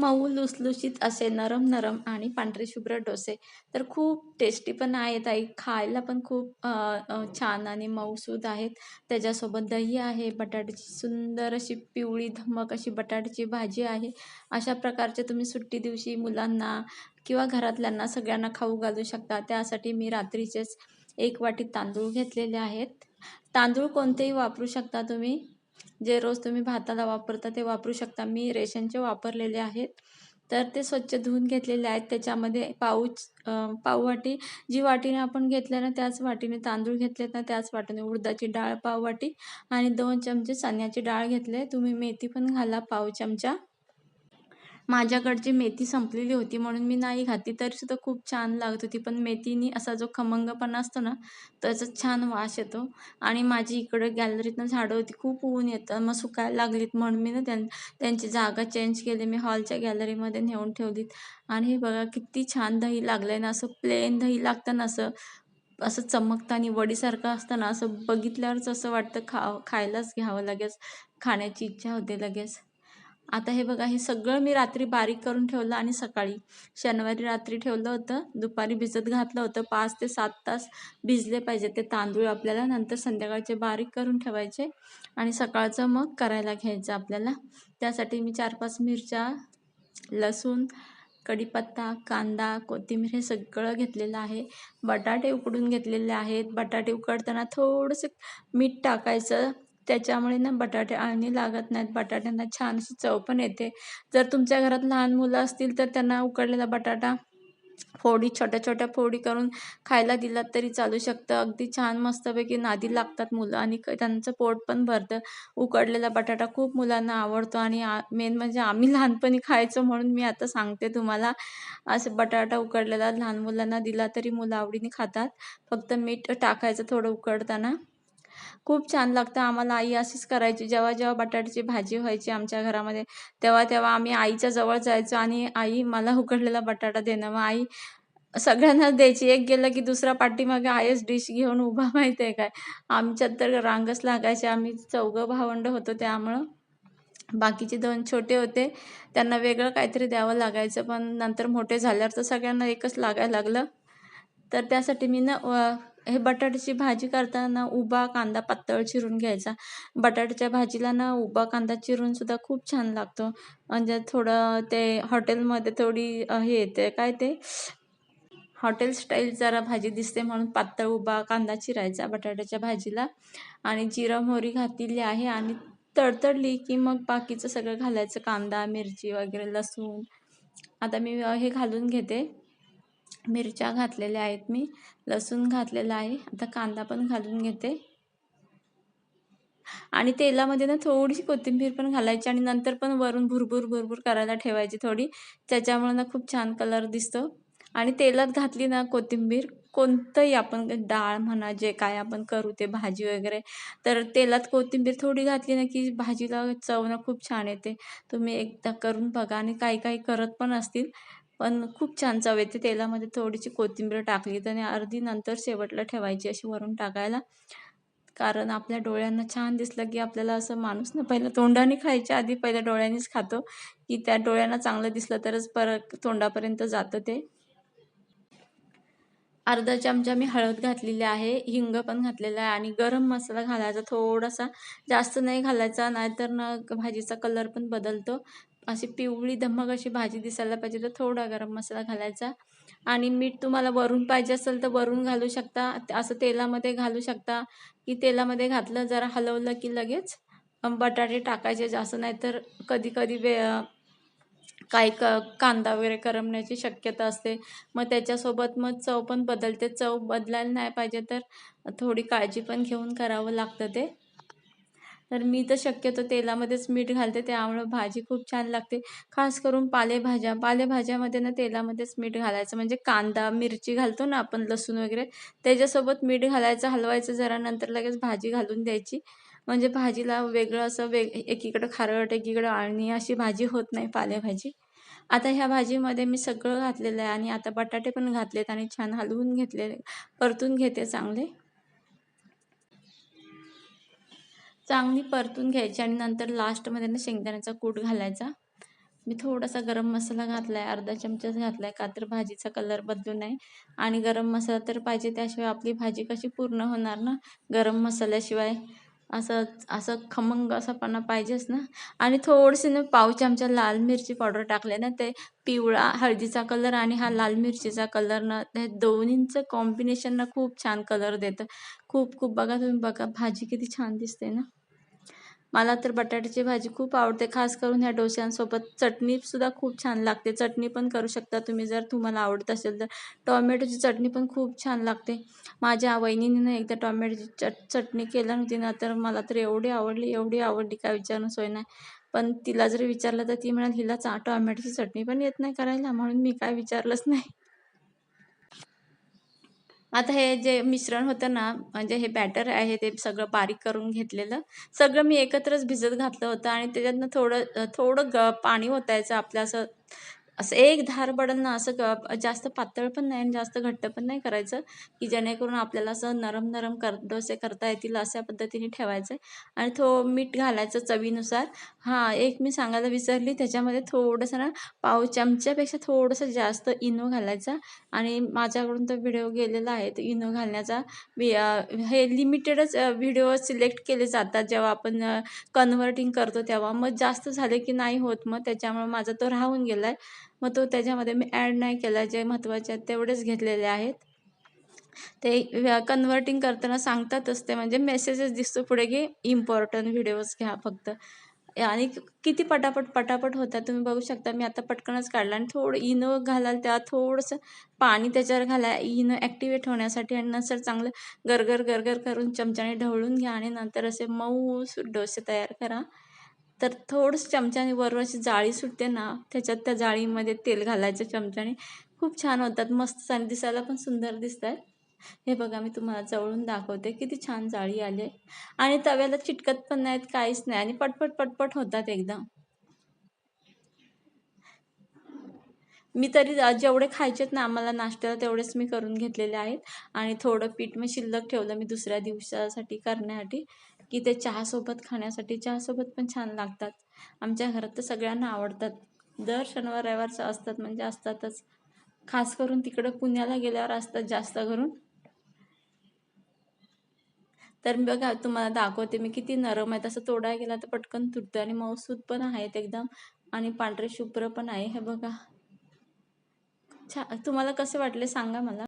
मऊ लुसलुशीत असे नरम नरम आणि पांढरे शुभ्र डोसे. तर खूप टेस्टी पण आहेत आई. खायला पण खूप छान आणि मऊसूद आहेत. त्याच्यासोबत दही आहे बटाट्याची सुंदर अशी पिवळी धमक अशी बटाट्याची भाजी आहे. अशा प्रकारचे तुम्ही सुट्टी दिवशी मुलांना किंवा घरातल्यांना सगळ्यांना खाऊ घालू शकता. त्यासाठी मी रात्रीचेच एक वाटी तांदूळ घेतलेले आहेत. तांदूळ कोणतेही वापरू शकता तुम्ही. जे रोज तुम्ही भाताला वापरता ते वापरू शकता. मी रेशनचे वापरलेले आहेत. तर ते स्वच्छ धुवून घेतलेले आहेत. त्याच्यामध्ये पाऊच पाववाटी जी वाटीने आपण घेतल्या ना त्याच वाटीने तांदूळ घेतलेत ना त्याच वाटीने उडदाची डाळ पाववाटी आणि दोन चमचे चण्याची डाळ घेतले तुम्ही मेथी पण घाला पाव चमचा. माझ्याकडची मेथी संपलेली होती म्हणून मी नाही घातली तरीसुद्धा खूप छान लागत होती. पण मेथीनी असा जो खमंगपणा असतो ना त्याचा छान वास येतो. आणि माझी इकडे गॅलरीतनं झाडं होती खूप ऊन येतं. मग सुकायला लागलीत म्हणून मी ना त्यां त्यांची जागा चेंज केली. मी हॉलच्या गॅलरीमध्ये नेऊन ठेवलीत. आणि हे बघा किती छान दही लागलं आहे ना असं प्लेन दही लागतं ना असं असं चमकताना वडीसारखं असतं ना असं बघितल्यावरच असं वाटतं खा खायलाच घ्यावं लगेच. खाण्याची इच्छा होते लगेच. आता हे बघा हे सगळं मी रात्री बारीक करून ठेवलं आणि सकाळी शनिवारी रात्री ठेवलं होतं. दुपारी भिजत घातलं होतं. पाच ते सात तास भिजले पाहिजे ते तांदूळ आपल्याला. नंतर संध्याकाळचे बारीक करून ठेवायचे आणि सकाळचं मग करायला घ्यायचं आपल्याला. त्यासाठी मी चार पाच मिरच्या लसूण कढीपत्ता कांदा कोथिंबीर हे सगळं घेतलेलं आहे. बटाटे उकडून घेतलेले आहेत. बटाटे उकडताना थोडंसं मीठ टाकायचं. त्याच्यामुळे ना बटाटे आळणी लागत नाहीत. बटाट्यांना छान अशी चव पण येते. जर तुमच्या घरात लहान मुलं असतील तर त्यांना उकडलेला बटाटा फोडी छोट्या छोट्या फोडी करून खायला दिलात तरी चालू शकतं. अगदी छान मस्तपैकी नादी लागतात मुलं आणि त्यांचं पोट पण भरतं. उकडलेला बटाटा खूप मुलांना आवडतो आणि मेन म्हणजे आम्ही लहानपणी खायचो म्हणून मी आता सांगते तुम्हाला. असं बटाटा उकडलेला लहान मुलांना दिला तरी मुलं आवडीने खातात. फक्त मीठ टाकायचं थोडं उकडताना. खूप छान लागतं आम्हाला. आई अशीच करायची. जेव्हा जेव्हा बटाट्याची भाजी व्हायची आमच्या घरामध्ये तेव्हा तेव्हा आम्ही आईच्या जवळ जायचो आणि आई मला उकडलेला बटाटा देणं. मग आई सगळ्यांना द्यायची. एक गेलं की दुसरा पाठीमागे आयच डिश घेऊन उभा माहिती आहे काय? आमच्यात तर रांगच लागायचे. आम्ही चौघं भावंड होतो त्यामुळं. बाकीचे दोन छोटे होते. त्यांना वेगळं काहीतरी द्यावं लागायचं. पण नंतर मोठे झाल्यावर तर सगळ्यांना एकच लागायला लागलं. तर त्यासाठी मी ना हे बटाट्याची भाजी करताना उभा कांदा पातळ चिरून घ्यायचा. बटाट्याच्या भाजीला ना उभा कांदा चिरून सुद्धा खूप छान लागतो. म्हणजे थोडं ते हॉटेलमध्ये थोडी हे येते काय ते? हॉटेल स्टाईल जरा भाजी दिसते म्हणून पातळ उभा कांदा चिरायचा बटाट्याच्या भाजीला. आणि जिरं मोहरी घातलेली आहे आणि तडतडली की मग बाकीचं सगळं घालायचं. कांदा मिरची वगैरे लसूण. आता मी हे घालून घेते. मिरच्या घातलेल्या आहेत मी लसूण घातलेला आहे. आता कांदा पण घालून घेते. आणि तेलामध्ये ना थोडीशी कोथिंबीर पण घालायची आणि नंतर पण वरून भुरभुर भुरभुर करायला ठेवायची थोडी. त्याच्यामुळे ना खूप छान कलर दिसतो. आणि तेलात घातली ना कोथिंबीर कोणतंही आपण डाळ म्हणा जे काय आपण करू ते भाजी वगैरे तर तेलात कोथिंबीर थोडी घातली ना की भाजीला चव ना खूप छान येते. तुम्ही एकदा करून बघा आणि काही काही करत पण असतील. पण खूप छान चव येते. तेलामध्ये थोडीशी कोथिंबीर टाकली आणि अर्धी नंतर शेवटला ठेवायची अशी वरून टाकायला. कारण आपल्या डोळ्यांना छान दिसलं की आपल्याला असं माणूस ना पहिलं तोंडाने खायच्या आधी पहिल्या डोळ्यांनीच खातो. की त्या डोळ्यांना चांगलं दिसलं तरच परत तोंडापर्यंत जातं ते. अर्धा चमचा मी हळद घातलेली आहे. हिंग पण घातलेला आहे. आणि गरम मसाला घालायचा. थोडासा जास्त नाही घालायचा. नाहीतर ना भाजीचा कलर पण बदलतो. अशी पिवळी धमक अशी भाजी दिसायला पाहिजे तर थोडा गरम मसाला घालायचा. आणि मीठ तुम्हाला वरून पाहिजे असेल तर वरून घालू शकता. असं तेलामध्ये घालू शकता. की तेलामध्ये घातलं जरा हलवलं की लगेच बटाटे टाकायचे. जास्त नाही तर कधी कधी वे काही क कांदा वगैरे करमण्याची शक्यता असते. मग त्याच्यासोबत मग चव पण बदलते. चव बदलायला नाही पाहिजे तर थोडी काळजी पण घेऊन करावं लागतं ते. तर मी तर शक्यतो तेलामध्येच मीठ घालते. त्यामुळं भाजी खूप छान लागते. खास करून पालेभाज्या. पालेभाज्यामध्ये ना तेलामध्येच मीठ घालायचं. म्हणजे कांदा मिरची घालतो ना आपण लसूण वगैरे. त्याच्यासोबत मीठ घालायचं हलवायचं जरा नंतर लगेच भाजी घालून द्यायची. म्हणजे भाजीला वेगळं असं वेग एकीकडं खारट एकीकडं आळणी अशी भाजी होत नाही पालेभाजी. आता ह्या भाजीमध्ये मी सगळं घातलेलं आहे आणि आता बटाटे पण घातलेत आणि छान हलवून घेतलेले परतून घेते चांगले. चांगली परतून घ्यायची आणि नंतर लास्टमध्ये ना शेंगदाण्याचा कूट घालायचा. मी थोडासा गरम मसाला घातला आहे अर्धा चमचाच घातला का तर भाजीचा कलर बदलू नये. आणि गरम मसाला तर पाहिजे त्याशिवाय आपली भाजी कशी पूर्ण होणार ना? गरम मसाल्याशिवाय असं असं खमंग असापणा पाहिजेच ना? आणि थोडीशी ना पाव चमचा लाल मिरची पावडर टाकले ना ते पिवळा हळदीचा कलर आणि हा लाल मिरचीचा कलर ना हे दोन्हींचं कॉम्बिनेशन ना खूप छान कलर देतं. खूप खूप बघा तुम्ही बघा भाजी किती छान दिसते ना? मला तर बटाट्याची भाजी खूप आवडते खास करून ह्या डोश्यांसोबत. चटणीसुद्धा खूप छान लागते. चटणी पण करू शकता तुम्ही जर तुम्हाला आवडत असेल तर. टॉमॅटोची चटणी पण खूप छान लागते. माझ्या वहिनीनं ना एकदा टॉमॅटोची चट चटणी केली नव्हती ना तर मला तर एवढी आवडली एवढी आवडली काय विचारणं सोय नाही. पण तिला जर विचारलं तर ती म्हणाल हिला चा टॉमॅटोची चटणी पण येत नाही करायला म्हणून मी काय विचारलंच नाही. आता हे जे मिश्रण होतं ना म्हणजे हे बॅटर आहे ते सगळं बारीक करून घेतलेलं. सगळं मी एकत्रच भिजत घातलं होतं आणि त्याच्यातनं थोडं थोडं ग पाणी ओतायचं आपलं असं. असं एक धार पडेल ना असं ग जास्त पातळ पण नाही आणि जास्त घट्ट पण नाही करायचं की जेणेकरून आपल्याला असं नरम नरम कर डोसे करता येतील अशा पद्धतीने ठेवायचं. आणि थो मीठ घालायचं चवीनुसार. हां एक मी सांगायला विसरली त्याच्यामध्ये थोडंसं ना पाव चमच्यापेक्षा थोडंसं जास्त इनो घालायचा. आणि माझ्याकडून तो व्हिडिओ गेलेला आहे तो इनो घालण्याचा वि हे लिमिटेडच व्हिडिओ सिलेक्ट केले जातात. जेव्हा आपण कन्व्हर्टिंग करतो तेव्हा. मग जास्त झाले की नाही होत मग त्याच्यामुळे माझा तो राहून गेला आहे मग तो त्याच्यामध्ये मी ॲड नाही केला. जे महत्त्वाचे आहेत तेवढेच घेतलेले आहेत. ते कन्वर्टिंग करताना सांगतातच ते. म्हणजे मेसेजेस दिसतो पुढे की इम्पॉर्टंट व्हिडिओज घ्या फक्त. आणि किती पटापट पटापट होतात. तुम्ही बघू शकता मी आता पटकनच काढला. आणि थोडं इनो घालाल त्या थोडंसं पाणी त्याच्यावर घाला. इनो ॲक्टिवेट होण्यासाठी आणि नंतर चांगलं गरगर गरगर करून चमच्याने ढवळून घ्या. आणि नंतर असे मऊ डोसे तयार करा. तर थोडंसं चमच्याने वरवर अशी जाळी सुटते ना त्याच्यात त्या जाळीमध्ये तेल घालायचं चमच्याने. खूप छान होतात मस्त आणि दिसायला पण सुंदर दिसतात. हे बघा मी तुम्हाला जवळून दाखवते किती छान जाळी आली आणि तव्याला चिटकत पण नाहीत काहीच नाही आणि पटपट पटपट होतात एकदम. मी तरी जेवढे खायचेत ना आम्हाला नाश्त्याला तेवढेच मी करून घेतलेले आहेत. आणि थोडं पीठ मी शिल्लक ठेवलं मी दुसऱ्या दिवसासाठी करण्यासाठी. की ते चहासोबत खाण्यासाठी चहासोबत पण छान लागतात. आमच्या घरात तर सगळ्यांना आवडतात. दर शनिवार रविवारचं असतात म्हणजे असतातच. खास करून तिकडं पुण्याला गेल्यावर असतात जास्त करून. तर मी बघा तुम्हाला दाखवते मी किती नरम आहे. तसं तोडा गेला तर पटकन तुटतं आणि मऊसूद पण आहेत एकदम. आणि पांढरे शुभ्र पण आहे. हे बघा. छा तुम्हाला कसे वाटले सांगा मला.